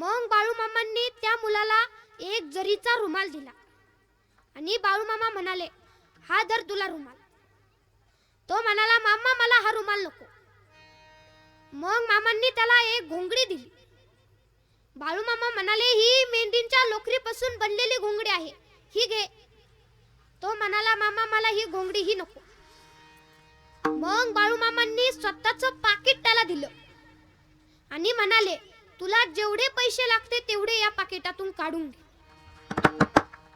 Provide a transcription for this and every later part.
मग बाळूमामांनी त्या मुलाला एक जरीचा रुमाल दिला. आणि बाळूमामा म्हणाले हा धर तुला रुमाल. तो म्हणाला मामा मला हा रुमाल नको. मग मामांनी त्याला एक घोंगडी दिली. बाळूमामा म्हणाले ही मेंढींच्या लोकरीपासून बनलेली घोंगडी आहे. ही घे. तो म्हणाला मामा मला ही घोंगडी ही नको. मग बाळूमामांनी स्वतःच पाकिट त्याला दिलं. आणि म्हणाले तुला जेवढे पैसे लागते तेवढे या पाकिटातून काढून घे.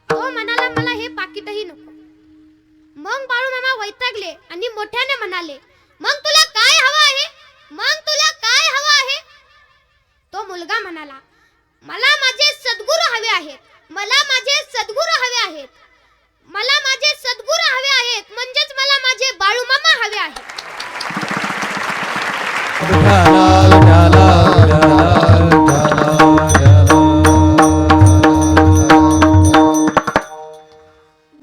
तो म्हणाला मला हे पाकिटही नको. मग बाळूमामा वैतागले आणि मोठ्याने म्हणाले मग तुला काय हवं आहे? मग तुला काय हवं आहे? तो मुलगा म्हणाला मला माझे सद्गुरू हवे आहेत. मला माझे सद्गुरू हवे आहेत. मला माझे सद्गुरू हवे आहेत म्हणजेच मला माझे बाळूमामा हवे आहेत.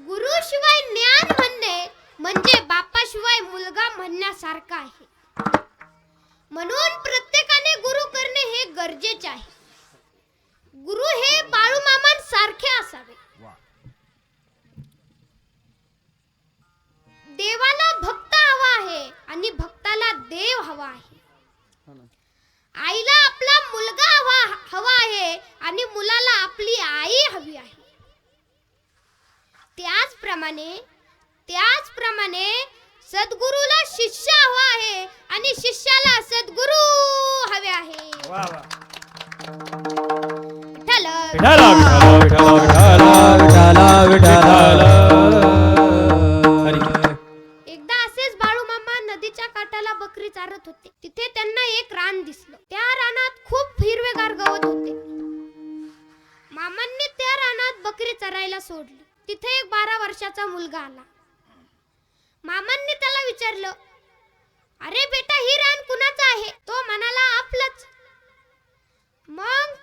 गुरुशिवाय ज्ञान म्हणणे म्हणजे बापाशिवाय मुलगा म्हणण्यासारखा आहे. म्हणून प्रत्येकाने गुरु करणे हे गरजेचे आहे. गुरु हे बाळूमामांसारखे असावे. देवाला भक्त हवा आहे आणि भक्ताला देव हवा आहे. आईला आपला मुलगा हवा हवा आहे आणि मुलाला आपली आई हवी आहे. त्याचप्रमाणे त्याचप्रमाणे सद्गुरूला शिष्य हवा आहे आणि शिष्याला सद्गुरू हवे आहे. विठ्ठल. एकदा असेच बाळूमामा नदीच्या काठाला बकरी चारत होते. तिथे त्यांना एक रान दिसलं. त्या रानात खूप हिरवेगार गवत होते. मामांनी त्या रानात बकरी चरायला सोडली. तिथे एक बारा वर्षाचा मुलगा आला. मामांनी त्याला विचारलं अरे बेटा ही रान कुणाचं आहे? तो म्हणाला आपलंच. मग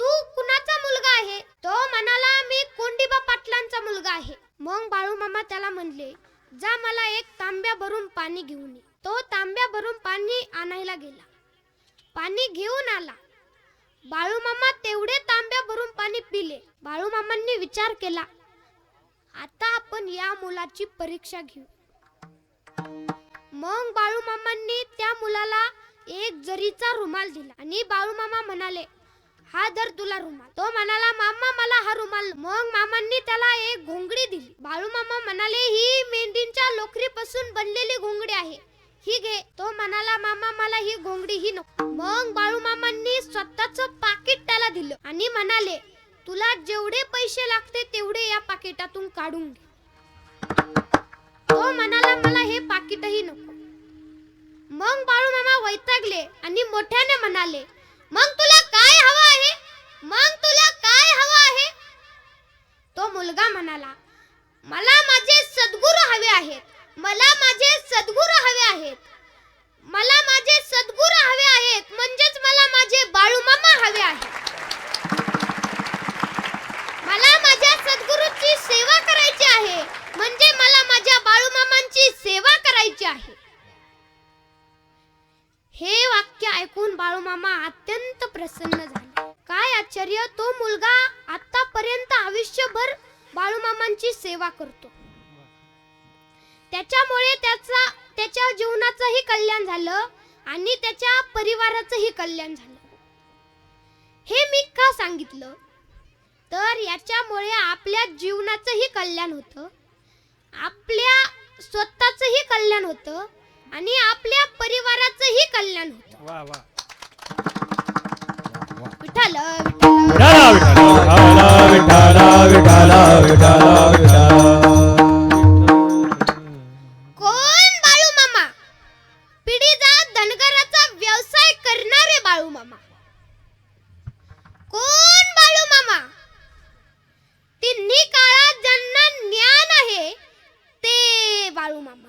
तू कुणाचा मुलगा आहे? तो म्हणाला मी कोंडीबा पाटलांचा मुलगा आहे. मग बाळू मामा त्याला म्हणले जा मला एक तांब्या भरून पाणी घेऊन ये. तो तांब्या भरून पाणी आणायला गेला. पाणी घेऊन आला. बाळूमामा तेवढे तांब्या भरून पाणी पिले. बाळूमामांनी विचार केला आता आपण या मुलाची परीक्षा घेऊ. मग बाळूमामांनी त्या मुलाला एक जरीचा रुमाल दिला आणि बाळूमामा म्हणाले हा धर तुला रुमाल. तो म्हणाला मामा मला हा रुमाल. मग मामांनी त्याला एक दिली. बाळूमामा म्हणाले ही मेंढीच्या लोकरीपासून बनलेली घोंगडी आहे. ही घे. तो म्हणाला मामा मला ही घोंगडी ही नको. मग बाळूमामांनी स्वतःच पाकिट त्याला दिलं आणि म्हणाले तुला जेवढे पैसे लागते तेवढे या पाकिटातून काढून घे. तो म्हणाला मला हे पाकिटही नको. मग बाळूमामा वैतागले आणि मोठ्याने म्हणाले मग तुला काय हवं आहे? मग तुला काय हवं आहे? तो मुलगा म्हणाला मला माझे सद्गुरू हवे आहेत. मला माझे सद्गुरू हवे आहेत. मला माझे सद्गुरू हवे आहेत म्हणजेच मला माझे बाळूमामा हवे आहेत. मला माझ्या सद्गुरूची सेवा करायची आहे म्हणजे मला माझ्या बाळूमामांची सेवा करायची आहे. हे वाक्य ऐकून बाळूमामा अत्यंत प्रसन्न झाले. काय आश्चर्य तो मुलगा आतापर्यंत आयुष्यभर बाळूमामांची सेवा करतो. त्याच्यामुळे त्याचा त्याच्या जीवनाचंही कल्याण झालं आणि त्याच्या परिवाराचंही कल्याण झालं. हे मी का सांगितलं? तर याच्यामुळे आपल्या जीवनाचंही कल्याण होतं. आपल्या स्वतःचंही कल्याण होतं आणि आपल्या परिवाराचंही कल्याण होतं. विठ्ठल विठ्ठल. विठाला विठाला विठाला कोण बाळू मामा? धनगराचा व्यवसाय करणारे बाळू मामा. कोण बाळू मामा? तिन्ही काळात ज्यांना ज्ञान आहे ते बाळू मामा.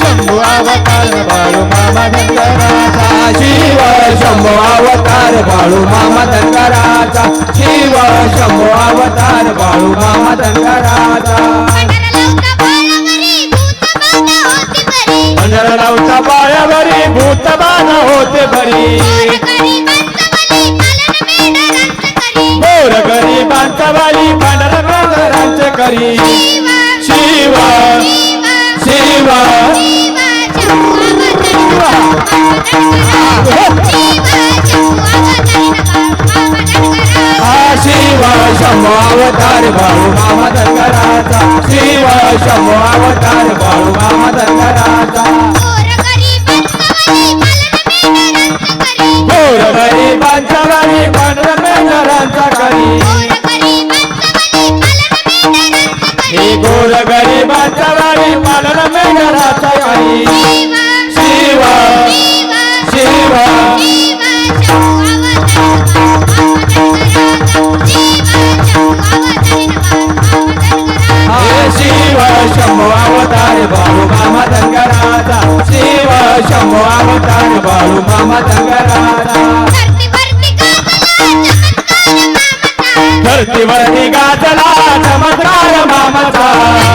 शंभू अवतार बाळू मामा शिव शंभू अवतार बाळू मामा शिव शंभू अवतार बाळू मामा होते बरी करी शिव। शिव। शिव शंभो अवतार बाळू मामा धनगराचा शिव शंभो अवतार बाळू मामा धनगराचा मोर गरिबांचा धरतीवरती गाजला चमत्कार मामाचा.